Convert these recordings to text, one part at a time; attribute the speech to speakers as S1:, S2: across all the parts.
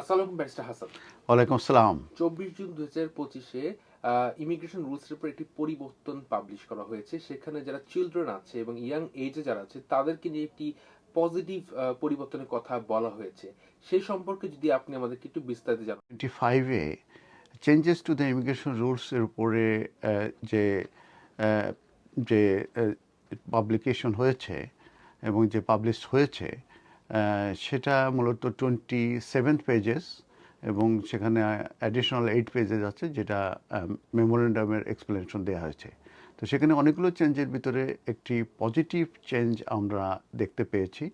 S1: আসসালামু ব্যারিস্টার হাসান।
S2: ওয়ালাইকুম আসসালাম।
S1: চব্বিশ জুন দু হাজার পঁচিশে ইমিগ্রেশন রুলসের উপর একটি পরিবর্তন পাবলিশ করা হয়েছে। সেখানে যারা চিলড্রেন আছে এবং ইয়াং এজে যারা আছে তাদেরকে নিয়ে একটি পজিটিভ পরিবর্তনের কথা বলা হয়েছে। সেই সম্পর্কে যদি আপনি আমাদেরকে একটু বিস্তারিত জানান।
S2: টোয়েন্টি ফাইভে চেঞ্জেস টু দ্য ইমিগ্রেশন রুলসের উপরে যে যে পাবলিকেশন হয়েছে এবং যে পাবলিশ হয়েছে সেটা মূলত টোয়েন্টি সেভেন্থ পেজেস এবং সেখানে অ্যাডিশনাল এইট পেজেস আছে যেটা মেমোরেন্ডামের এক্সপ্লেনেশন দেওয়া হয়েছে। তো সেখানে অনেকগুলো চেঞ্জের ভিতরে একটি পজিটিভ চেঞ্জ আমরা দেখতে পেয়েছি।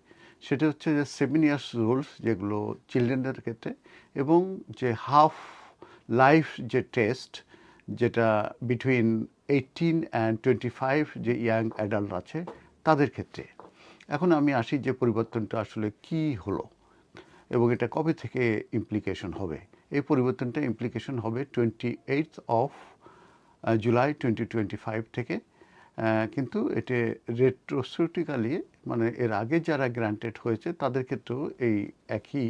S2: সেটা হচ্ছে যে সেভেন ইয়ার্স রুলস যেগুলো চিলড্রেনদের ক্ষেত্রে এবং যে হাফ লাইফ যে টেস্ট যেটা between eighteen and twenty five যে ইয়াং অ্যাডাল্ট আছে তাদের ক্ষেত্রে। এখন আমি আসি যে পরিবর্তনটা আসলে কি হলো এবং এটা কবে থেকে ইমপ্লিকেশন হবে। এই পরিবর্তনটা ইমপ্লিকেশন হবে twenty eight of July twenty twenty five থেকে কিন্তু এতে রেট্রোস্টিক্যালি মানে এর আগে যারা গ্রান্টেড হয়েছে, তাদের ক্ষেত্রেও এই একই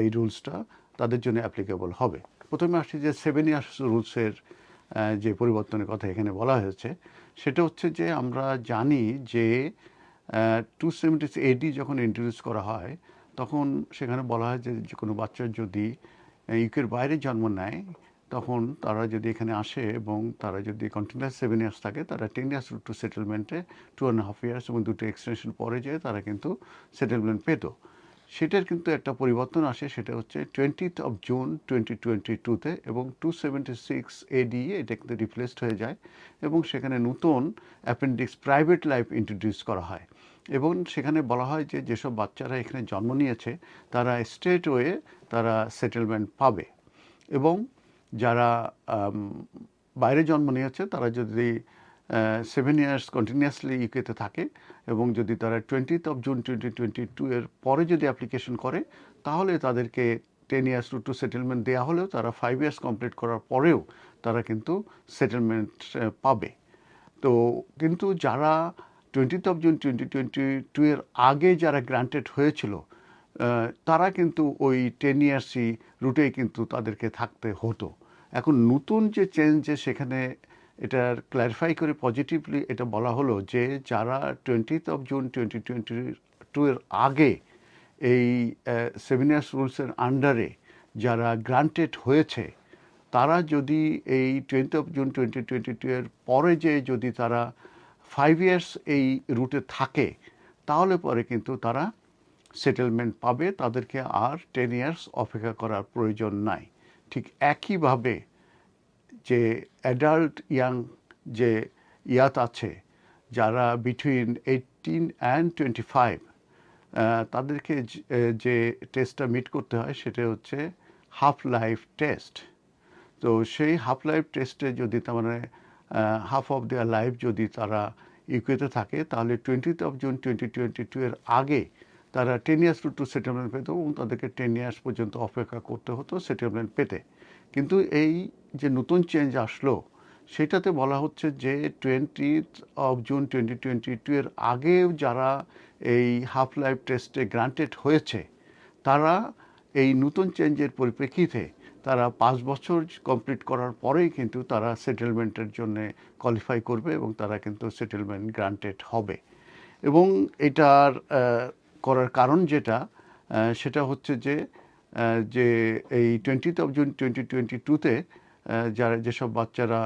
S2: এই রুলসটা তাদের জন্য অ্যাপ্লিকেবল হবে। প্রথমে আসছি যে সেভেন ইয়ার্স রুলসের যে পরিবর্তনের কথা এখানে বলা হয়েছে, সেটা হচ্ছে যে আমরা জানি যে টু সেভেন্টি এডি যখন ইন্ট্রোডিউস করা হয়, তখন সেখানে বলা হয় যে কোনো বাচ্চার যদি ইউকের বাইরে জন্ম নেয়, তখন তারা যদি এখানে আসে এবং তারা যদি কন্টিনিউয়াস সেভেন ইয়ার্স থাকে, তারা টেন ইয়ার্স টু সেটেলমেন্টে টু অ্যান্ড হাফ ইয়ার্স এবং দুটো এক্সটেনশন পরে যেয়ে তারা কিন্তু সেটেলমেন্ট পেত। সেটার কিন্তু একটা পরিবর্তন আসে, সেটা হচ্ছে twentieth of June twenty twenty টুতে এবং টু সেভেন্টি সিক্স এডি এটা কিন্তু রিপ্লেসড হয়ে যায় এবং সেখানে নতুন অ্যাপেন্ডিক্স প্রাইভেট লাইফ ইন্ট্রোডিউস করা হয়। এবং সেখানে বলা হয় যে যেসব বাচ্চারা এখানে জন্ম নিয়েছে, তারা স্টেট ওয়ে তারা সেটেলমেন্ট পাবে। এবং যারা বাইরে জন্ম নিয়েছে, তারা যদি সেভেন ইয়ার্স কন্টিনিউয়াসলি ইউকেতে থাকে এবং যদি তারা twentieth of June twenty twenty two এর পরে যদি অ্যাপ্লিকেশন করে, তাহলে তাদেরকে ten years to to settlement দেওয়া হলেও তারা ফাইভ ইয়ার্স কমপ্লিট করার পরেও তারা কিন্তু সেটেলমেন্ট পাবে। তো কিন্তু যারা twentieth of June twenty twenty two এর আগে যারা গ্রান্টেড হয়েছিল তারা কিন্তু ওই টেন ইয়ার্সই রুটেই কিন্তু তাদেরকে থাকতে হতো। এখন নতুন যে চেঞ্জ যে সেখানে এটার ক্ল্যারিফাই করে পজিটিভলি এটা বলা হলো যে যারা twentieth of June twenty twenty two এর আগে এই সেভেন ইয়ার্স রুলসের আন্ডারে যারা গ্রান্টেড হয়েছে, তারা যদি এই twenty of June twenty twenty two এর পরে যে যদি তারা ফাইভ ইয়ার্স এই রুটে থাকে, তাহলে পরে কিন্তু তারা সেটেলমেন্ট পাবে, তাদেরকে আর টেন ইয়ার্স অপেক্ষা করার প্রয়োজন নাই। ঠিক একইভাবে যে অ্যাডাল্ট ইয়াং যে ইয়াত আছে, যারা between eighteen and twenty five তাদেরকে যে- টেস্টটা মিট করতে হয় সেটা হচ্ছে হাফ লাইফ টেস্ট তো সেই হাফ লাইফ টেস্টে যদি তার মানে হাফ অফ দেয়ার লাইফ যদি তারা ইউকেতে থাকে, তাহলে twentieth of June twenty twenty two এর আগে তারা ten years to to settlement পেত এবং তাদেরকে টেন ইয়ার্স পর্যন্ত অপেক্ষা করতে হতো সেটেলমেন্ট পেতে। কিন্তু এই যে নতুন চেঞ্জ আসলো, সেটাতে বলা হচ্ছে যে twentieth of June twenty twenty two এর আগেও যারা এই হাফ লাইফ টেস্টে গ্রান্টেড হয়েছে, তারা এই নতুন চেঞ্জের পরিপ্রেক্ষিতে তারা পাঁচ বছর কমপ্লিট করার পরেই কিন্তু তারা সেটেলমেন্টের জন্য কোয়ালিফাই করবে এবং তারা কিন্তু সেটেলমেন্ট গ্রান্টেড হবে। এবং এটার করার কারণ যেটা সেটা হচ্ছে যে যে এই twentieth of June twenty twenty টুতে যারা যেসব বাচ্চারা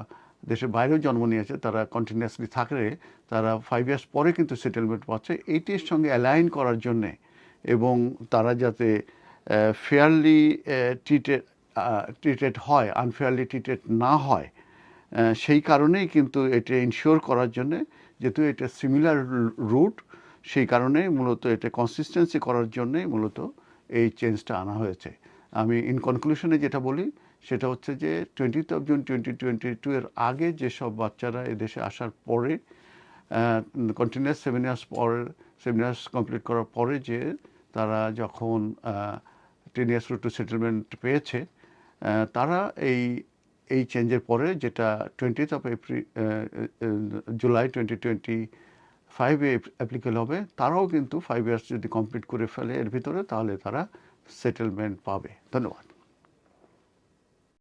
S2: দেশের বাইরেও জন্ম নিয়েছে, তারা কন্টিনিউয়াসলি থাকলে তারা ফাইভ ইয়ার্স পরে কিন্তু সেটেলমেন্ট পাচ্ছে। এইটির সঙ্গে অ্যালাইন করার জন্যে এবং তারা যাতে ফেয়ারলি ট্রিটেড ট্রিটেড হয় আনফেয়ারলি ট্রিটেড না হয় সেই কারণেই কিন্তু এটা ইনশিওর করার জন্যে যেহেতু এটা সিমিলার রুট সেই কারণেই মূলত এটা কনসিস্টেন্সি করার জন্যই মূলত এই চেঞ্জটা আনা হয়েছে। আমি ইন কনক্লুশনে যেটা বলি, সেটা হচ্ছে যে twentieth of June twenty twenty two এর আগে যেসব বাচ্চারা এদেশে আসার পরে কন্টিনিউয়াস সেভেন ইয়ার্স পর সেভেন ইয়ার্স কমপ্লিট করার পরে যে তারা যখন টেন ইয়ার্স টু সেটেলমেন্ট পেয়েছে তারা এই এই চেঞ্জের পরে যেটা twentieth of April July twenty twenty ফাইভে অ্যাপ্লিকেল হবে, তারাও কিন্তু ফাইভ ইয়ার্স যদি কমপ্লিট করে ফেলে এর ভিতরে, তাহলে তারা সেটেলমেন্ট পাবে। ধন্যবাদ।